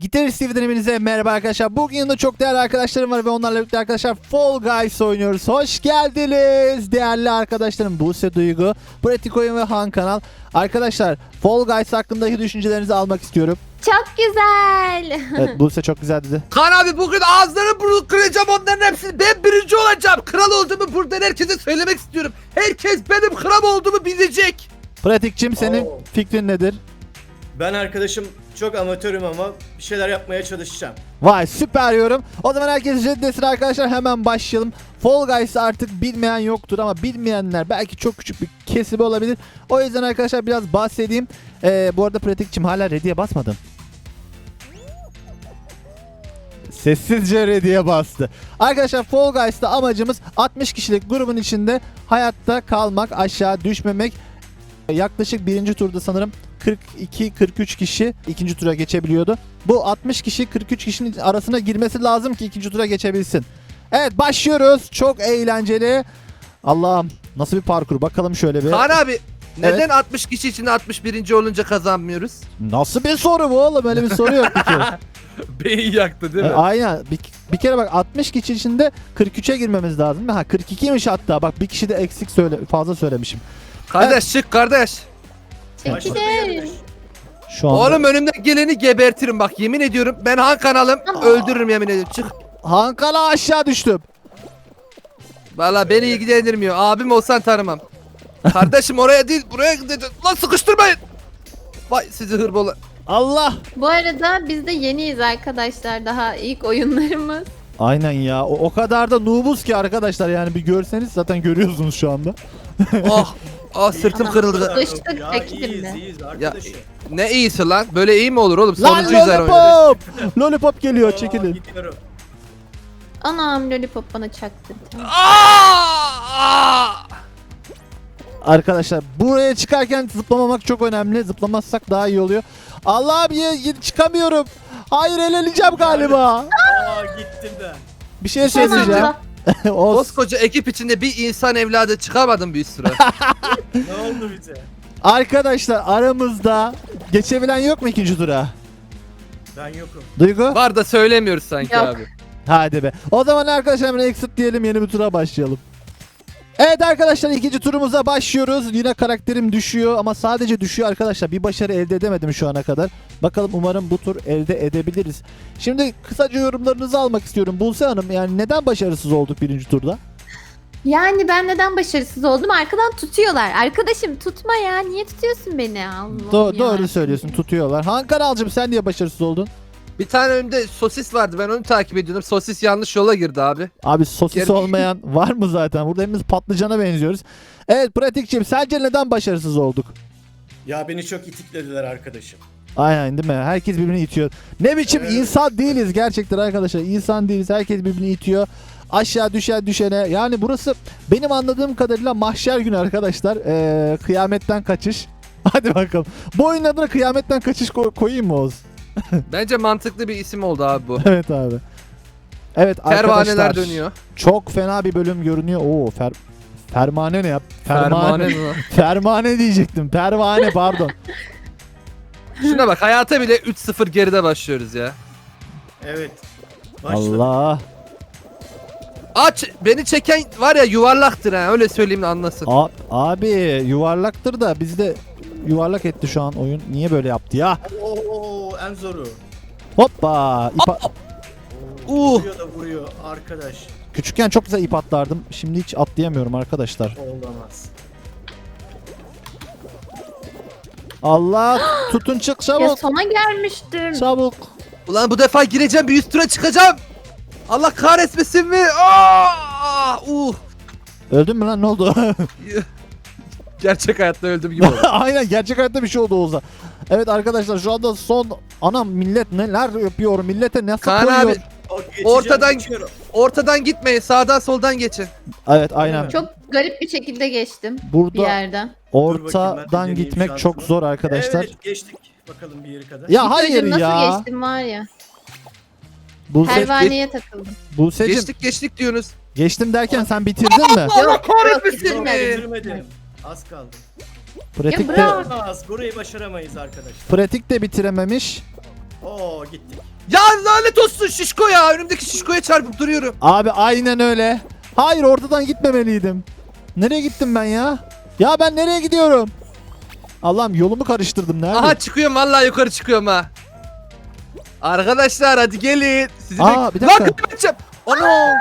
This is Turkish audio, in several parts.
Gitarist TV'den hepinize merhaba arkadaşlar. Bugün yanımda çok değerli arkadaşlarım var ve onlarla birlikte arkadaşlar Fall Guys oynuyoruz. Hoş geldiniz değerli arkadaşlarım. Buse Duygu, Pratik Oyun ve Han Kanal. Arkadaşlar Fall Guys hakkındaki düşüncelerinizi almak istiyorum. Çok güzel. Evet Buse çok güzel dedi. Kaan abi bugün ağızlarını burnunu kıracağım onların hepsini. Ben birinci olacağım. Kral olduğumu buradan herkese söylemek istiyorum. Herkes benim kral olduğumu bilecek. Pratikçim senin Oo. fikrin nedir? Ben arkadaşım çok amatörüm ama bir şeyler yapmaya çalışacağım. Vay süper yorum. O zaman herkes ciddesin arkadaşlar hemen başlayalım. Fall Guys'ı artık bilmeyen yoktur ama bilmeyenler belki çok küçük bir kesimi olabilir. O yüzden arkadaşlar biraz bahsedeyim. Ee, bu arada pratikçim hala ready'e basmadın. Sessizce ready'e bastı. Arkadaşlar Fall Guys'ta amacımız 60 kişilik grubun içinde hayatta kalmak, aşağı düşmemek. Yaklaşık birinci turda sanırım 42-43 kişi ikinci tura geçebiliyordu. Bu 60 kişi 43 kişinin arasına girmesi lazım ki ikinci tura geçebilsin. Evet başlıyoruz. Çok eğlenceli. Allah'ım nasıl bir parkur bakalım şöyle bir. Kaan abi neden 60 kişi içinde 61. olunca kazanmıyoruz? Nasıl bir soru bu oğlum? Öyle bir soru yok. Beyin yaktı değil E, Aynen. Bir, bir kere bak 60 kişi içinde 43'e girmemiz lazım. Ha 42'ymiş hatta. Bak bir kişi de eksik söyle fazla söylemişim. Kardeş çık kardeş. Başladı Çekil. yarış. Şu anda Oğlum önümden geleni gebertirim bak yemin ediyorum. Ben Han kanalım öldürürüm yemin ediyorum. Çık. Hankala aşağı düştüm. Valla beni ilgilendirmiyor. Abim olsan tanımam. Kardeşim oraya değil buraya gideceğiz. Lan sıkıştırmayın. Vay sizi hırbola. Allah. Bu arada biz de yeniyiz arkadaşlar. Daha ilk oyunlarımız. Aynen ya. O, o kadar da noobuz ki arkadaşlar yani bir görseniz zaten görüyorsunuz şu anda. Ah. Ah sırtım Ama- kırıldı. Sıkıştık Ya iyiyiz de. iyiyiz arkadaşım. Ne iyisi lan? Böyle iyi mi olur oğlum? Lan Sonuncuyuz her oyunda. lollipop. Lollipop geliyor Aa, çekilin. Gidiyorum. Anam lollipop bana çaktı. Aa! Arkadaşlar buraya çıkarken zıplamamak çok önemli. Zıplamazsak daha iyi oluyor. Allah'ım ye- çıkamıyorum. Hayır eleneceğim galiba. Aa gittim ben. Bir şey Son söyleyeceğim. anda. o Koskoca ekip içinde bir insan evladı çıkamadım bir süre. Ne oldu bize? arkadaşlar aramızda geçebilen yok mu ikinci tura? Ben yokum. Duygu? Var da söylemiyoruz sanki Yok. abi. Hadi be. O zaman arkadaşlar hemen exit diyelim yeni bir tura başlayalım. Evet arkadaşlar ikinci turumuza başlıyoruz. Yine karakterim düşüyor ama sadece düşüyor arkadaşlar. Bir başarı elde edemedim şu ana kadar. Bakalım umarım bu tur elde edebiliriz. Şimdi kısaca yorumlarınızı almak istiyorum. Buse Hanım yani neden başarısız olduk birinci turda? Yani ben neden başarısız oldum? Arkadan tutuyorlar. Arkadaşım tutma ya. Niye tutuyorsun beni? Allah'ım Do- ya. doğru söylüyorsun tutuyorlar. Han Kanalcığım sen niye başarısız oldun? Bir tane önümde sosis vardı ben onu takip ediyordum. Sosis yanlış yola girdi abi. Abi sosis Geri- olmayan var mı zaten? Burada hepimiz patlıcana benziyoruz. Evet pratikçim sence neden başarısız olduk? Ya beni çok itiklediler arkadaşım. Aynen değil mi? Herkes birbirini itiyor. Ne biçim Evet. insan değiliz gerçekten arkadaşlar. İnsan değiliz. Herkes birbirini itiyor. Aşağı düşen düşene. Yani burası benim anladığım kadarıyla mahşer günü arkadaşlar. Ee, kıyametten kaçış. Hadi bakalım. Bu oyunun adına kıyametten kaçış ko- koyayım mı Oğuz? Bence mantıklı bir isim oldu abi bu. evet abi. Evet Pervaneler arkadaşlar. dönüyor. Çok fena bir bölüm görünüyor. Oo fer Fermane ne yap? Fermane mi? Fermane diyecektim. Pervane pardon. Şuna bak hayata bile 3-0 geride başlıyoruz ya. Evet. Başladı. Allah. Aç beni çeken var ya yuvarlaktır ha öyle söyleyeyim de anlasın. A- abi yuvarlaktır da bizde yuvarlak etti şu an oyun. Niye böyle yaptı ya? Oo en zoru. Hoppa. İp a- Uh. Vuruyor da vuruyor arkadaş. Küçükken çok güzel ip atlardım. Şimdi hiç atlayamıyorum arkadaşlar. Olamaz. Allah tutun çık Ya çabuk. sona gelmiştim. Çabuk. Ulan bu defa gireceğim bir üst tura çıkacağım. Allah kahretmesin mi? Aa! Uh. Öldün mü lan ne oldu? Gerçek hayatta öldüm gibi oldu. Aynen gerçek hayatta bir şey oldu Oğuz'a. Evet arkadaşlar şu anda son anam millet neler yapıyor millete nasıl Kaan koyuyor. abi Ortadan- geçiyorum. ortadan gitmeyin sağdan soldan geçin. Evet aynen. Çok garip bir şekilde geçtim bir Burada yerden. bakayım, ben de ortadan deneyeyim gitmek şansımı. çok zor arkadaşlar. Evet geçtik. Bakalım bir yere kadar. Ya hayır Çocuğum nasıl ya. geçtim var ya. Buse, Pervaneye takıldım. Buse'cim Geçtik geçtik diyorsunuz. geçtim derken sen bitirdin mi? Allah kahretmesin Yok, mi? bitirmedim. Az kaldı. Pratik Ya de, bırak. Az. Burayı başaramayız arkadaşlar. pratik de bitirememiş. Oo gittik. Ya lanet olsun şişko ya. Önümdeki şişkoya çarpıp duruyorum. Abi aynen öyle. Hayır ortadan gitmemeliydim. Nereye gittim ben ya? Ya ben nereye gidiyorum? Allah'ım yolumu karıştırdım nerede? Aha çıkıyorum vallahi yukarı çıkıyorum ha. Arkadaşlar hadi gelin. Sizi Aa, bek- bir dakika. Lan kaçacağım. Ana. Ha,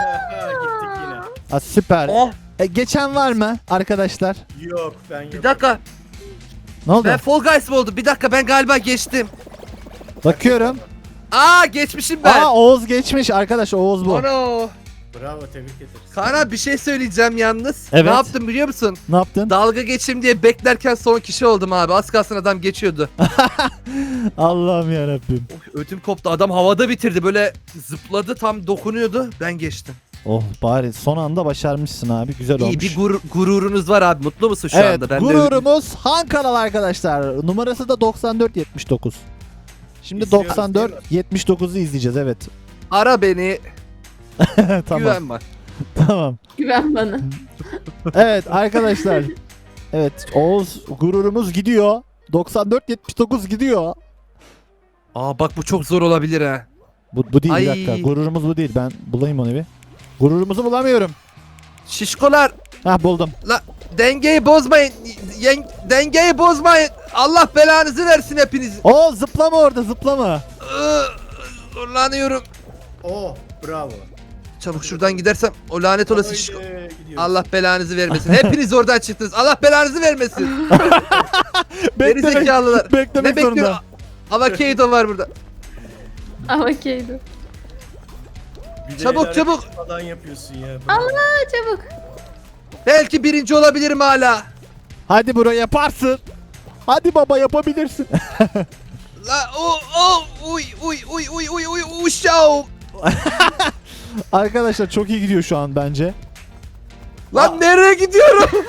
gittik yine. Ha, süper. Oh, E, geçen var mı arkadaşlar? Yok ben yok. bir dakika. Ne oldu? Ben Fall Guys mı oldu? Bir dakika ben galiba geçtim. Bakıyorum. Aa geçmişim ben. Aa Oğuz geçmiş arkadaş Oğuz bu. Ana. Bravo tebrik ederiz. Kaan abi bir şey söyleyeceğim yalnız. Evet. Ne yaptım biliyor musun? Ne yaptın? Dalga geçeyim diye beklerken son kişi oldum abi. Az kalsın adam geçiyordu. Allah'ım yarabbim. Of, ödüm koptu. Adam havada bitirdi. Böyle zıpladı tam dokunuyordu. Ben geçtim. Oh bari son anda başarmışsın abi güzel İyi olmuş. bir gur- gururunuz var abi. Mutlu musun şu evet anda? Ben de gururumuz Han kanal arkadaşlar. Numarası da 9479. Şimdi İzliyoruz 94 79'u izleyeceğiz evet. ara beni. tamam Güven var. tamam. Güven bana. Evet arkadaşlar. Evet Oğuz gururumuz gidiyor. 94 79 gidiyor. Aa bak bu çok zor olabilir ha. Bu, bu değil bir Ay. dakika. Gururumuz bu değil. Ben bulayım onu bir. Gururumuzu bulamıyorum. Şişkolar Hah buldum. la dengeyi bozmayın. Yen- dengeyi bozmayın. Allah belanızı versin hepiniz. Oo zıplama orada zıplama. Iı, Zorlanıyorum. Oo bravo. Çabuk şuradan gidersem o lanet olası şişko. Allah belanızı vermesin. Hepiniz oradan çıktınız. Allah belanızı vermesin. Geri zekalılar. beklemek ne bekliyor? zorunda. Avokado var burada. Keydi. Bir de Çabuk, el çabuk. Falan yapıyorsun ya. bravo. Allah çabuk. Belki birinci olabilirim hala. Hadi bro yaparsın. Hadi baba yapabilirsin. La o o uy uy uy uy uy uy uşağım. Arkadaşlar çok iyi gidiyor şu an bence. Lan nereye gidiyorum?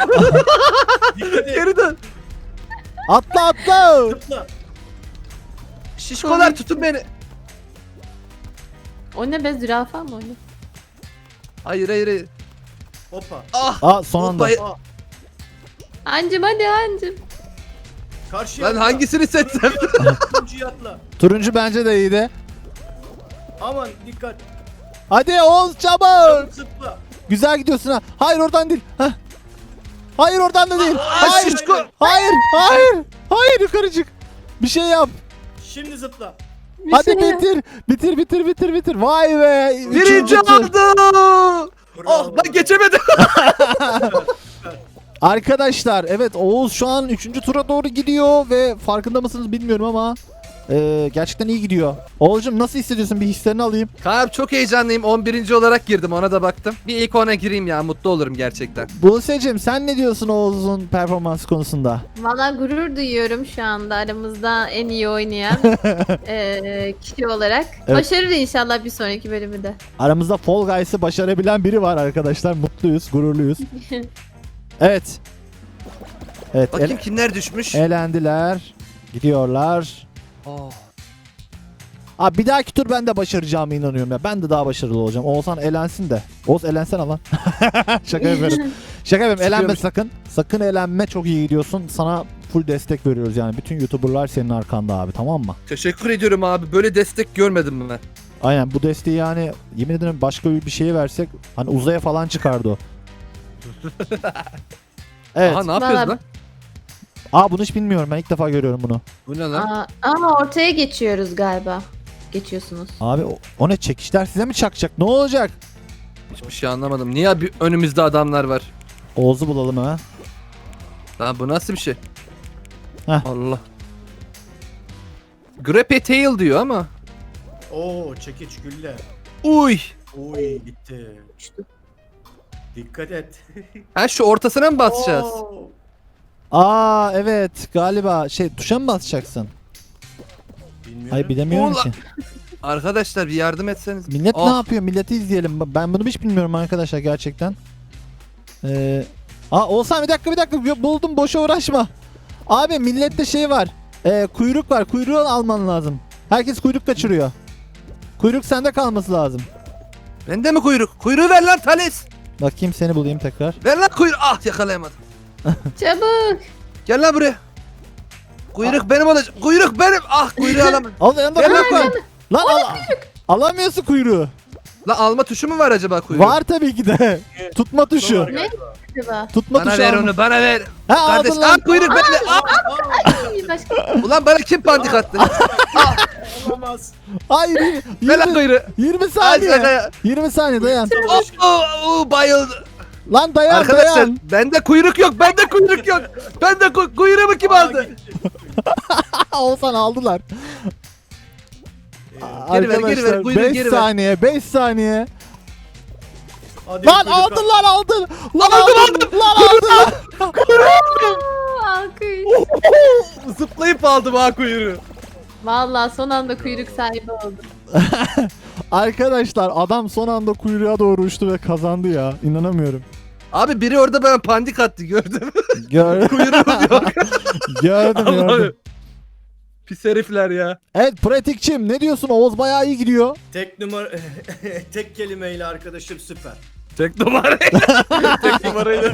Dikkat et. Geri dön. Atla atla. Zıpla. Şişkolar tutun beni. O ne be zürafa mı o ne? Hayır hayır hayır. Hoppa. Ah. Aa son anda. Hoppa. Aa, Ancım hadi ancım. karşıya Lan atla. hangisini seçsem? Turuncuyu atla. Turuncu bence de iyiydi. Aman dikkat. Hadi Oğuz çabuk. Çabuk zıpla. Güzel gidiyorsun ha. Hayır oradan değil. Hah. Hayır oradan da değil. Ay, Hayır. şişko. Hayır. Hayır. Hayır yukarı çık. Bir şey yap. Şimdi zıpla. Bir Hadi şey yap. bitir. Bitir bitir bitir bitir. Vay be. Birinci Üçüncü tur. oldum. Oh lan geçemedim. Arkadaşlar evet Oğuz şu an 3. tura doğru gidiyor ve farkında mısınız bilmiyorum ama e, gerçekten iyi gidiyor. Oğuzcum nasıl hissediyorsun bir hislerini alayım. Kaan çok heyecanlıyım. 11. olarak girdim ona da baktım. Bir ilk ona gireyim ya mutlu olurum gerçekten. Buse'cim sen ne diyorsun Oğuz'un performans konusunda? Valla gurur duyuyorum şu anda aramızda en iyi oynayan eee, kişi olarak. Evet. Başarır inşallah bir sonraki bölümü de. Aramızda Fall Guys'ı başarabilen biri var arkadaşlar. Mutluyuz, gururluyuz. Evet. Evet, Bakayım ele- kimler düşmüş. elendiler. Gidiyorlar. Oh. Abi bir dahaki tur ben de başaracağıma inanıyorum ya. Ben de daha başarılı olacağım. Oğuzhan elensin de. Oğuz elensene lan. Şaka yapıyorum. Şaka yapıyorum. Elenme sakın. Sakın elenme. Çok iyi gidiyorsun. Sana full destek veriyoruz yani. Bütün YouTuber'lar senin arkanda abi tamam mı? Teşekkür ediyorum abi. Böyle destek görmedim ben. Aynen bu desteği yani yemin ederim başka bir şeye versek hani uzaya falan çıkardı o. evet. Aha ne yapıyoruz lan? Aa bunu hiç bilmiyorum. Ben ilk defa görüyorum bunu. Bu ne lan? Aa, ama ortaya geçiyoruz galiba. Geçiyorsunuz. Abi o, o ne çekişler size mi çakacak? Ne olacak? Hiçbir şey anlamadım. Niye bir önümüzde adamlar var? Oğuz'u bulalım ha. Lan bu nasıl bir şey? Heh. Allah. Grape tail diyor ama. Oo çekiç gülle. Uy. Oy gitti. Dikkat et. Ha şu ortasına mı basacağız? Oo. Aa evet galiba şey tuşa mı basacaksın? Bilmiyorum. Ay bilemiyorum Ulan. ki. Arkadaşlar bir yardım etseniz. Millet ne Oh. yapıyor? Milleti izleyelim. Ben bunu hiç bilmiyorum arkadaşlar gerçekten. Ee, aa Oğuzhan bir dakika bir dakika buldum boşa uğraşma. Abi millette şey var. Ee, kuyruk var. Kuyruğu alman lazım. Herkes kuyruk kaçırıyor. Kuyruk sende kalması lazım. Bende mi kuyruk? Kuyruğu ver lan Thales. Bakayım seni bulayım tekrar. Ver lan kuyruğu. Ah yakalayamadım. Çabuk. Gel lan buraya. Kuyruk benim olacak. Kuyruk benim. Ah kuyruğu alamam. Al Demek kuyruk var. var. Lan al, alamıyorsun kuyruğu. La alma tuşu mu var acaba kuyruğu? Var tabii ki de. Tutma tuşu. Ne? Acaba? Tutma Bana tuşu. ver alma. onu bana ver. Ha Kardeş aldın ah lan. kuyruk bende. Ah. Ay, başka Ulan bana kim pandik attı? Olamaz. Hayır. Ver lan 20, kuyruğu. 20 Ay, saniye. şaka. 20 saniye dayan. Oh, oh, oh, bayıldı. Lan dayan Arkadaşlar dayan. bende kuyruk yok. Bende kuyruk yok. Bende ku- kuyruğumu kim aldı? Olsan aldılar. Geri ver, geri ver, kuyruğu 5 geri ver. saniye 5 saniye. Hadi Lan kuyruk aldın lan aldın. Lan Aldım, aldın. Lan aldın. Aa, alkış. Zıplayıp aldım ha kuyruğu. Vallahi son anda kuyruk sahibi oldum. Arkadaşlar adam son anda kuyruğa doğru uçtu ve kazandı ya. İnanamıyorum. Abi biri orada bana pandik attı gördüm. Gör Kuyruğum yok. gördüm gördüm. Pis herifler ya. Evet pratikçim ne diyorsun? Oğuz bayağı iyi gidiyor. Tek numara tek kelimeyle arkadaşım süper. Tek numara. Tek numarayla.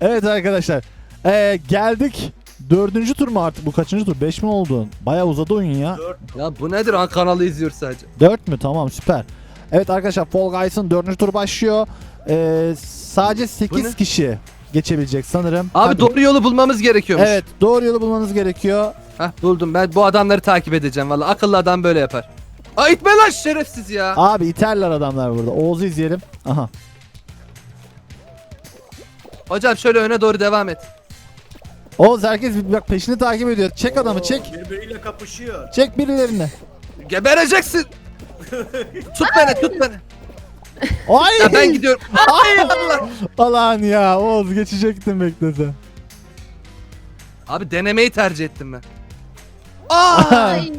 Evet arkadaşlar. Ee, geldik. Dördüncü tur mu artık? Bu kaçıncı tur? Beş mi oldu? Bayağı uzadı oyun ya. Dört. ya bu nedir? Ha kanalı izliyor sadece. Dört mü? Tamam süper. Evet arkadaşlar Fall Guys'ın dördüncü turu başlıyor. Ee, sadece Bu 8 ne? kişi geçebilecek sanırım. Abi Hadi. doğru yolu bulmamız gerekiyormuş. Evet doğru yolu bulmanız gerekiyor. Hah buldum. Ben bu adamları takip edeceğim valla. Akıllı adam böyle yapar. Aa itme lan şerefsiz ya. Abi iterler adamlar burada. Oğuz'u izleyelim. Aha. Hocam şöyle öne doğru devam et. Oğuz herkes bak peşini takip ediyor. Çek adamı çek. Birbiriyle kapışıyor. Çek birilerini. Gebereceksin. tut beni tut beni. Ay! Ya ben gidiyorum. Ay Allah. Alan ya Oğuz geçecektin beklese. Abi denemeyi tercih ettim ben. Aa! Ay.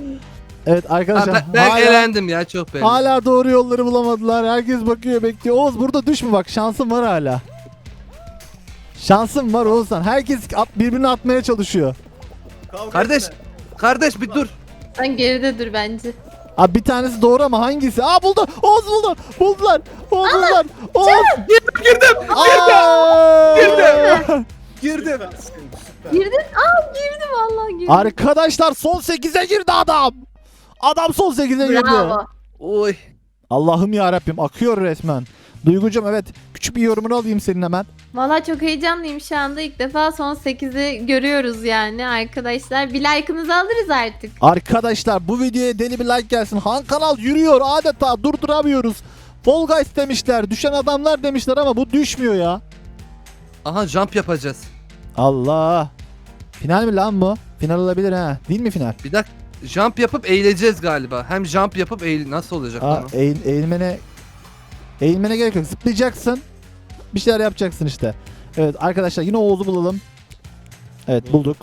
Evet Ha, arkadaşlar ben, ben hala, eğlendim ya çok beğendim. hala doğru yolları bulamadılar. Herkes bakıyor bekliyor. Oğuz burada düşme bak şansın var hala. Şansın var Oğuzhan. Herkes at, birbirini atmaya çalışıyor. Kavga Kardeş, etme. kardeş bir dur. Sen geride dur bence. Abi bir tanesi doğru ama hangisi? Aa buldu. Oğuz buldu. Buldular. Oğuz buldular. Oğuz. Girdim, girdim. Aa! Girdim. Girdim. Girdin? Aa girdi vallahi girdi. Arkadaşlar son 8'e girdi adam. Adam son 8'e girdi. Bravo. Oy. Allah'ım ya Rabbim akıyor resmen. Duygucum evet küçük bir yorumunu alayım senin hemen. Valla çok heyecanlıyım şu anda. İlk defa son 8'i görüyoruz yani arkadaşlar. Bir like'ınızı alırız artık. Arkadaşlar bu videoya deli bir like gelsin. Han kanal yürüyor adeta durduramıyoruz. Fall Guys demişler, düşen adamlar demişler ama bu düşmüyor ya. Aha jump yapacağız. Allah. Final mi lan bu? Final olabilir ha. Değil mi final? Bir dakika. Jump yapıp eğileceğiz galiba. Hem jump yapıp eğil... Nasıl olacak Aa, o? eğil, eğilmene eğilmene gerek yok. Zıplayacaksın. Bir şeyler yapacaksın işte. Evet arkadaşlar yine Oğuz'u bulalım. Evet bulduk.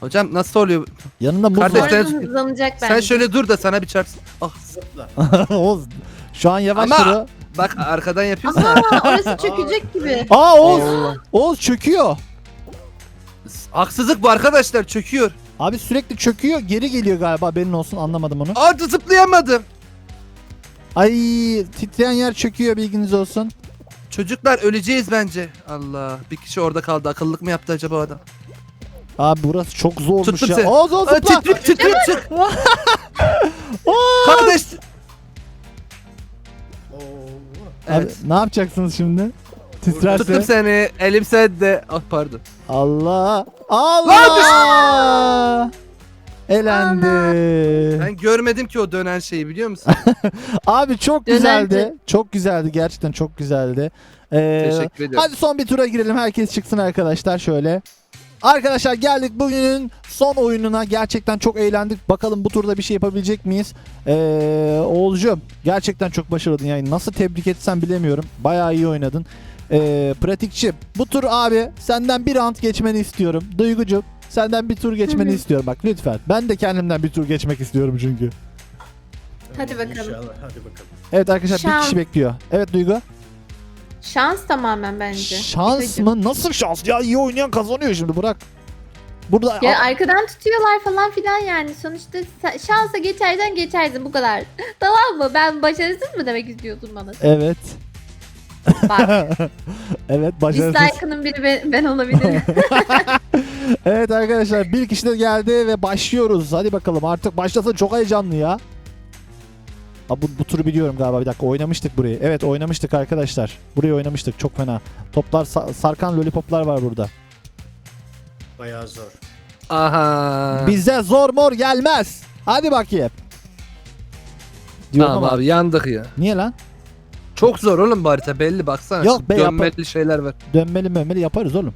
Hocam nasıl oluyor? Yanında muz Kardeş, var. sen- Sonradan hızlanacak bence. Sen şöyle dur da sana bir çarpsın. Ah. Zıpla. Oğuz şu an yavaş Ama- duru. Bak arkadan yapıyorsun. Aa orası çökecek gibi. Aa Oğuz. Oğuz çöküyor. Haksızlık bu arkadaşlar çöküyor. Abi sürekli çöküyor geri geliyor galiba benim olsun anlamadım onu. Aa zıplayamadım. Ay titreyen yer çöküyor bilginiz olsun. Çocuklar öleceğiz bence. Allah bir kişi orada kaldı. Akıllık mı yaptı acaba o adam? Abi burası çok zormuş Tuttum ya. seni. Oğuz Oğuz Aa, zıpla. titrip titrip çık. Oğuz. Kardeş. Oo. Abi, Evet. ne yapacaksınız şimdi? Tuttum Titrerse. seni. Elim sende. Ah pardon. Allah. Allah. Elendi. Ben görmedim ki o dönen şeyi biliyor musun? Abi çok güzeldi. Çok güzeldi. Gerçekten çok güzeldi. Ee, Teşekkür ediyorum. hadi son bir tura girelim. Herkes çıksın arkadaşlar şöyle. Arkadaşlar geldik bugünün son oyununa. Gerçekten çok eğlendik. Bakalım bu turda bir şey yapabilecek miyiz? Ee, Oğuzcuğum gerçekten çok başarılıydın. Yani nasıl tebrik etsem bilemiyorum. Bayağı iyi oynadın. Ee, pratikçi bu tur abi senden bir round geçmeni istiyorum. Duygucuğum senden bir tur geçmeni istiyorum. Bak lütfen. Ben de kendimden bir tur geçmek istiyorum çünkü. Hadi bakalım. İnşallah hadi bakalım. Evet arkadaşlar bir Şans. kişi bekliyor. Evet Duygu. Şans tamamen bence. Şans mı? Nasıl şans? Ya iyi oynayan kazanıyor şimdi bırak. Burada Ya arkadan tutuyorlar falan filan yani. Sonuçta sen- şansa geçersen geçersin bu kadar. tamam mı? Ben başarısız mı demek istiyorsun bana? evet. Bak evet başarısız. dislike'ının biri ben, ben olabilirim. Evet arkadaşlar bir kişi de geldi ve başlıyoruz. Hadi bakalım artık başlasın çok heyecanlı ya. Aa, bu, bu turu biliyorum galiba bir dakika oynamıştık burayı. Evet oynamıştık arkadaşlar. Burayı oynamıştık çok fena. Toplar sa- sarkan lollipoplar var burada. Bayağı zor. Aha. Bize zor mor gelmez. Hadi bakayım. Diyorum Tamam ama- abi yandık ya. Niye lan? Çok zor oğlum bu harita belli baksana. Yok be, Dönmeli şeyler var. Dönmeli mömeli yaparız oğlum.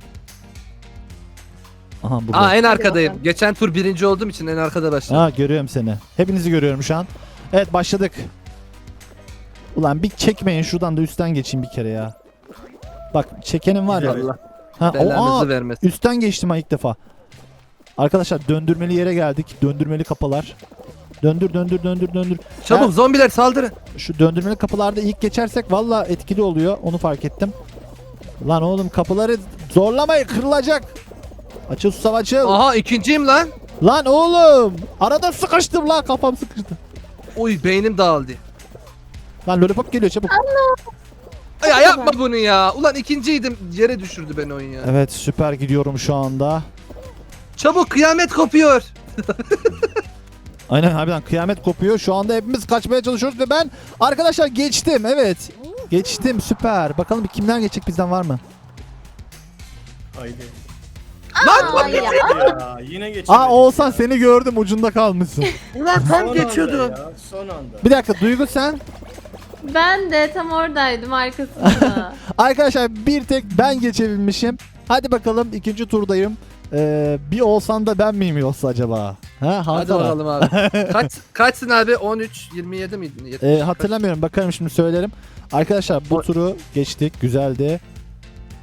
Aha burada. Aa en arkadayım. Geçen tur birinci olduğum için en arkada başladım. Ha görüyorum seni. Hepinizi görüyorum şu an. Evet başladık. Ulan bir çekmeyin şuradan da üstten geçeyim bir kere ya. Bak çekenim var ya. Allah Ha, o, aa, vermesin. üstten geçtim ha ilk defa. Arkadaşlar döndürmeli yere geldik. Döndürmeli kapılar. Döndür döndür döndür döndür. Çabuk Ha, zombiler saldırın. şu döndürmeli kapılarda ilk geçersek valla etkili oluyor. Onu fark ettim. Lan oğlum kapıları zorlamayın kırılacak. Açıl susam açıl. Aha ikinciyim lan. Lan oğlum. Arada sıkıştım lan kafam sıkıştı. Uy beynim dağıldı. Lan lollipop geliyor çabuk. Ya yapma bunu ya. Ulan ikinciydim. Yere düşürdü beni oyun ya. Evet süper gidiyorum şu anda. Çabuk kıyamet kopuyor. Aynen harbiden kıyamet kopuyor. Şu anda hepimiz kaçmaya çalışıyoruz ve ben arkadaşlar geçtim. Evet. Geçtim süper. Bakalım kimler geçecek bizden var mı? Haydi. Lan Ay ya. Ya yine geçemedik. Aa Oğuzhan seni gördüm ucunda kalmışsın. Ulan Son tam anda geçiyordu. ya, Son anda. Bir dakika Duygu sen. Ben de tam oradaydım arkasında. Arkadaşlar bir tek ben geçebilmişim. Hadi bakalım ikinci turdayım. Ee, bir olsan da ben miyim yoksa acaba? Ha, Hadi bakalım abi. Kaç kaçsın abi? 13 27 miydin? 70, Ee, hatırlamıyorum bakarım şimdi söylerim. Arkadaşlar bu turu geçtik güzeldi.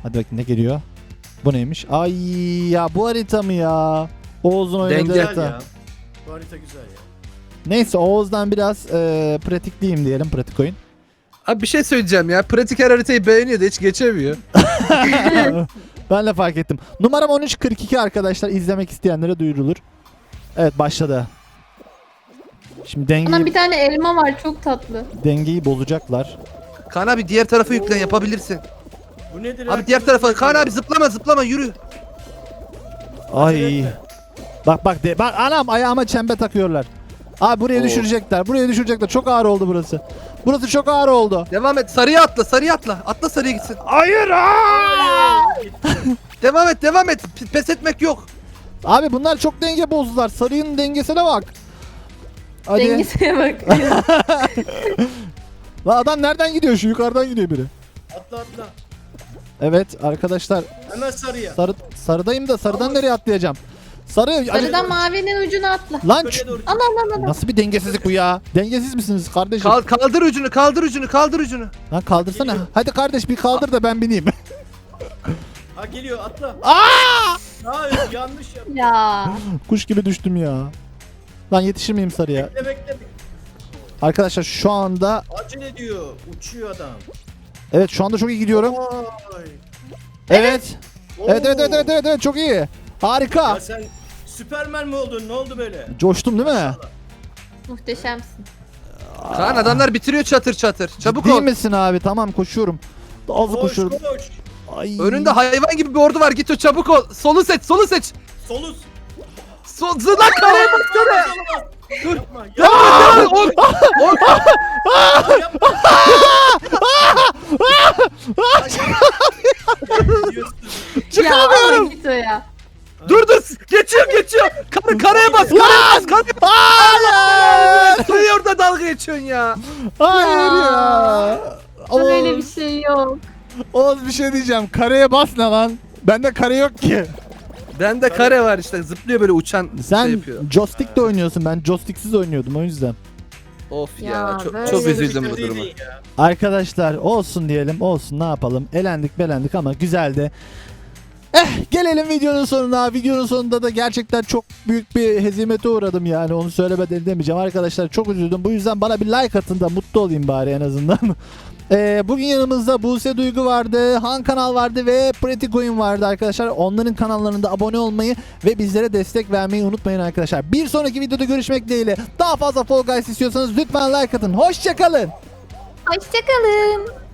Hadi bakayım ne geliyor? Bu neymiş? Ay ya bu harita mı ya? Oğuz'un oynadığı Denge. Güzel harita. ya. Bu harita güzel ya. Neyse Oğuz'dan biraz e, pratikliyim diyelim pratik oyun. Abi bir şey söyleyeceğim ya. Pratik her haritayı beğeniyor da hiç geçemiyor. ben de fark ettim. Numaram 1342 arkadaşlar izlemek isteyenlere duyurulur. Evet başladı. Şimdi Anam dengeyi, bir tane elma var çok tatlı. dengeyi bozacaklar. Kaan abi diğer tarafa yüklen yapabilirsin. Bu nedir? Abi diğer tarafa. Kaan abi zıplama zıplama yürü. Ay. Bak bak de bak anam ayağıma çembe takıyorlar. Abi buraya Oo. düşürecekler. Buraya düşürecekler. Çok ağır oldu burası. Burası çok ağır oldu. Devam et. Sarıya atla sarıya atla. Atla sarıya gitsin. Hayır. Devam et devam et. P- pes etmek yok. Abi bunlar çok denge bozdular. Sarının dengesine bak. Hadi. Dengesine bak. Lan adam nereden gidiyor? Şu yukarıdan gidiyor biri. Atla atla. Evet arkadaşlar Hemen sarıya. sarı sarıdayım da sarıdan nereye atlayacağım? Sarı Sarıdan mavinin ucuna atla. Lan ç- doğru. Ana ana ana. nasıl bir dengesizlik bu ya? Dengesiz misiniz kardeşim? Kal- kaldır ucunu kaldır ucunu kaldır ucunu. Lan kaldırsana. Hadi kardeş bir kaldır da ben bineyim. Ha geliyor atla. Aa! Hayır yanlış yap. Ya. Kuş gibi düştüm ya. Lan yetişir miyim sarıya? Bekle bekle. Arkadaşlar şu anda Acele ediyor. Uçuyor adam. Evet şu anda çok iyi gidiyorum. Vay. Evet. Oo. Evet evet evet evet, evet, evet çok iyi. Harika. Ya sen Süpermen mi oldun? Ne oldu böyle? Coştum değil mi? Muhteşemsin. Kaan adamlar bitiriyor çatır çatır. Çabuk Ciddi ol. misin abi? Tamam koşuyorum. Az Koş koşuyorum. koş. Ay. Önünde hayvan gibi bir ordu var. Git o çabuk ol. Solu seç solu seç. Solus. Sol zıla karaya baksana. Dur. Yapma. Ya, Yapma. yapma. Gidiyorsun. Ya ama git o ya. dur dur. Geçiyor geçiyor. Kar, karaya bas. Karaya bas. Karaya bas. Hayır. Suyu orada dalga geçiyorsun ya. Hayır ya. Böyle bir şey yok. Oğuz bir şey diyeceğim. Kareye bas ne lan? Bende kare yok ki. Bende kare var işte. Zıplıyor böyle uçan Sen şey yapıyor. joystick de oynuyorsun. Ben joysticksiz oynuyordum o yüzden. Of ya. Ya, çok, böyle çok bir üzüldüm bu duruma. Arkadaşlar olsun diyelim olsun ne yapalım. Elendik belendik ama güzeldi. Eh gelelim videonun sonuna. Videonun sonunda da gerçekten çok büyük bir hezimete uğradım yani. Onu söylemeden demeyeceğim. Arkadaşlar çok üzüldüm. Bu yüzden bana bir like atın da mutlu olayım bari en azından. Ee, bugün yanımızda Buse Duygu vardı, Han Kanal vardı ve Pratik Oyun vardı arkadaşlar. Onların kanallarında abone olmayı ve bizlere destek vermeyi unutmayın arkadaşlar. Bir sonraki videoda görüşmek dileğiyle. Daha fazla Fall Guys istiyorsanız lütfen like atın. Hoşçakalın. Hoşçakalın.